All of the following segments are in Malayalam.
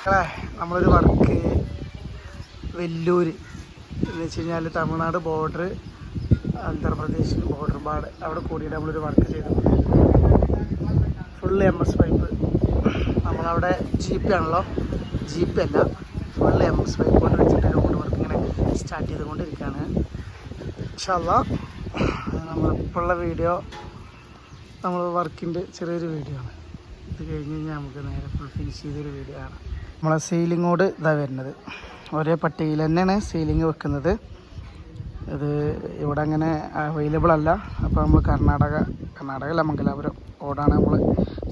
മക്കളെ നമ്മളൊരു വർക്ക് വെല്ലൂര്. എന്ന് വെച്ച് കഴിഞ്ഞാൽ തമിഴ്നാട് ബോർഡർ ആന്ധ്രാപ്രദേശ് ബോർഡർ പാട്. അവിടെ കൂടിയിട്ട് നമ്മളൊരു വർക്ക് ചെയ്തു. ഫുൾ എം എസ് പൈപ്പ് നമ്മളവിടെ ജി പി ആണല്ലോ. ജി പി അല്ല. ഫുൾ എം എസ് പൈപ്പ് കൊണ്ട് വെച്ചിട്ട് റോഡ് വർക്ക് ഇങ്ങനെ സ്റ്റാർട്ട് ചെയ്തുകൊണ്ടിരിക്കുകയാണ്. ഇൻഷാല്ല നമ്മളിപ്പോഴുള്ള വീഡിയോ നമ്മൾ വർക്കിന്റെ ചെറിയൊരു വീഡിയോ ആണ്. ഇത് കഴിഞ്ഞ് കഴിഞ്ഞാൽ നമുക്ക് നേരെ ഫുൾ ഫിനിഷ് ചെയ്തൊരു വീഡിയോ ആണ് നമ്മളെ സീലിങ്ങോട് ഇതാ വരുന്നത്. ഒരേ പട്ടികയിൽ തന്നെയാണ് സീലിംഗ് വെക്കുന്നത്. ഇത് ഇവിടെ അങ്ങനെ അവൈലബിൾ അല്ല. അപ്പോൾ നമ്മൾ കർണാടക കർണാടക അല്ല മംഗലാപുരം ഓടാണ് നമ്മൾ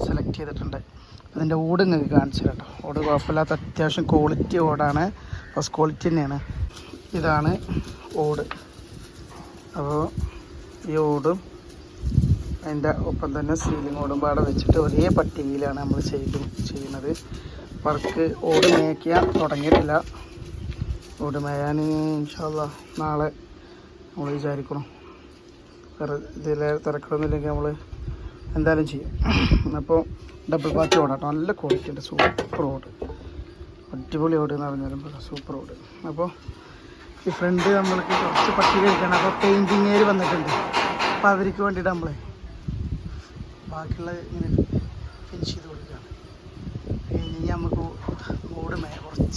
സെലക്ട് ചെയ്തിട്ടുണ്ട്. അതിന്റെ ഓട് നിങ്ങൾക്ക് കാണിച്ചു കേട്ടോ ഓട് കുഴപ്പമില്ലാത്ത അത്യാവശ്യം ക്വാളിറ്റി ഓടാണ്. ഫസ്റ്റ് ക്വാളിറ്റി തന്നെയാണ്. ഇതാണ് ഓട് അപ്പോൾ ഈ ഓടും അതിന്റെ ഒപ്പം തന്നെ സീലിംഗ് ഓടും പാടെ വെച്ചിട്ട് ഒരേ പട്ടികയിലാണ് നമ്മൾ ചെയ്തു ചെയ്യുന്നത്. വർക്ക് ഓട് മേയ്ക്കാൻ തുടങ്ങിയിട്ടില്ല. ഓട് മേയാൻ ഇൻഷാല്ല നാളെ നമ്മൾ വിചാരിക്കണം. വേറെ ഇതിലെ തിരക്കടൊന്നുമില്ലെങ്കിൽ നമ്മൾ എന്തായാലും ചെയ്യും. അപ്പോൾ ഡബിൾ പാച്ച് ഓടാട്ടോ നല്ല ക്വാളിറ്റി ഉണ്ട്. സൂപ്പർ ഓട്. അടിപൊളി ഓട് എന്ന് പറഞ്ഞാലും സൂപ്പർ ഓട്. അപ്പോൾ ഈ ഫ്രണ്ട് നമ്മൾക്ക് കുറച്ച് പട്ടിക കഴിക്കണം അപ്പോൾ പെയിന്റിങ്ങേര് വന്നിട്ടുണ്ട്. അപ്പോൾ അവർക്ക് വേണ്ടിയിട്ട് നമ്മളെ ബാക്കിയുള്ള ഇങ്ങനെ ഫിനിഷ് ചെയ്ത് കൊടുക്കുകയാണ് ഇനി നമുക്ക് ഓട് മേ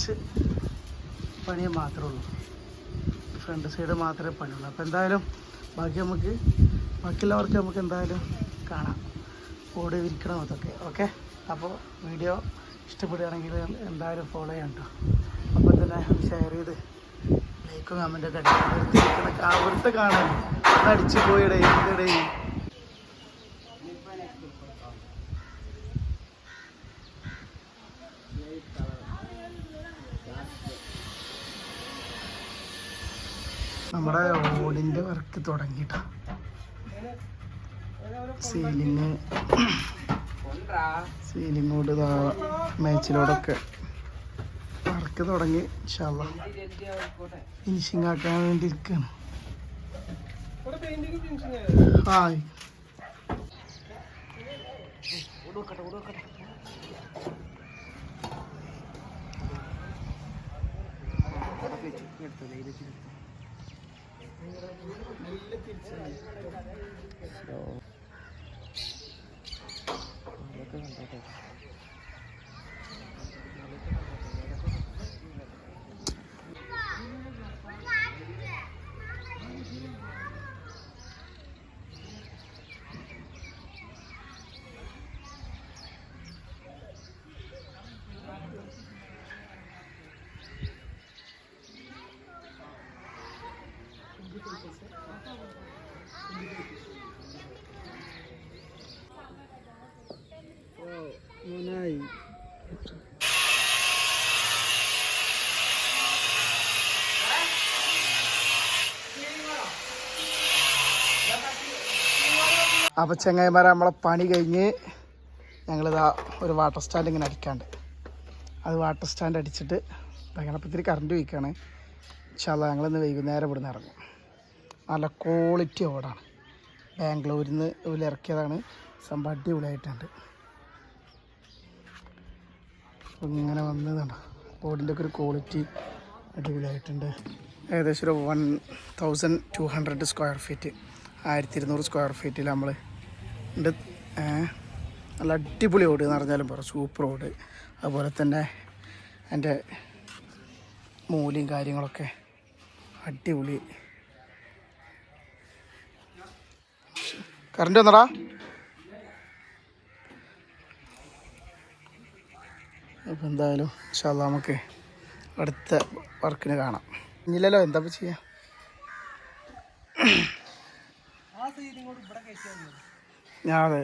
കുറച്ച് പണി മാത്രമേ ഉള്ളൂ. ഫ്രണ്ട് സൈഡ് മാത്രമേ പണിയുള്ളൂ. അപ്പോൾ എന്തായാലും ബാക്കി നമുക്ക് ബാക്കിയുള്ളവർക്ക് നമുക്ക് എന്തായാലും കാണാം. ഓടി വിരിക്കണം അതൊക്കെ. ഓക്കെ അപ്പോൾ വീഡിയോ ഇഷ്ടപ്പെടുകയാണെങ്കിൽ എന്തായാലും ഫോളോ ചെയ്യാം കേട്ടോ അപ്പോൾ തന്നെ ഷെയർ ചെയ്ത് ലൈക്കും കമന്റൊക്കെ അടിച്ചു വെറുതെ കാണാൻ. അടിച്ചു പോയിടേ എന്തിടേ നമ്മുടെ ഓടിന്റെ വർക്ക് തുടങ്ങിയിട്ടാ. സീലിങ്. സീലിങ്ങോട് കൊണ്ട് മേച്ചിലോടൊക്കെ വർക്ക് തുടങ്ങി ഇൻഷാല്ല ഫിനിഷിങ് ആക്കാൻ വേണ്ടി ഇരിക്കുകയാണ് ആ മൂന്നായി അപ്പോൾ ചെങ്ങായിമാരെ നമ്മളെ പണി കഴിഞ്ഞ് ഞങ്ങളിതാ ഒരു വാട്ടർ സ്റ്റാൻഡ് ഇങ്ങനെ അടിക്കാണ്ട്. അത് വാട്ടർ സ്റ്റാൻഡ് അടിച്ചിട്ട് ഭയങ്കരപ്പത്തിരി അപ്പം കറണ്ട് വയ്ക്കുകയാണ് ഇൻഷാല്ല ഞങ്ങളിന്ന് വൈകുന്നേരം ഇവിടുന്ന് ഇറങ്ങും. നല്ല ക്വാളിറ്റി ഓടാണ് ബാംഗ്ലൂരിൽ നിന്ന് ഇവർ ഇറക്കിയതാണ് സംഭവം അടിപൊളിയായിട്ടുണ്ട്. അപ്പം ഇങ്ങനെ വന്നതാണ്. ബോർഡിന്റെ ഒക്കെ ഒരു ക്വാളിറ്റി അടിപൊളിയായിട്ടുണ്ട്. ഏകദേശം ഒരു one thousand two hundred square feet ആയിരത്തി ഇരുന്നൂറ് സ്ക്വയർ ഫീറ്റിൽ നമ്മൾ ഉണ്ട്. നല്ല അടിപൊളി ഓട് എന്ന് പറഞ്ഞാലും പറ സൂപ്പർ ഓട് അതുപോലെ തന്നെ എന്റെ മൂലയും കാര്യങ്ങളൊക്കെ അടിപൊളി. കറണ്ട് വന്നടാ? അപ്പോൾ എന്തായാലും ഇൻഷാല്ല നമുക്ക് അടുത്ത വർക്കിന് കാണാം. ഇല്ലല്ലോ എന്താ ചെയ്യാം? ചെയ്യാ ഞാൻ അതെ.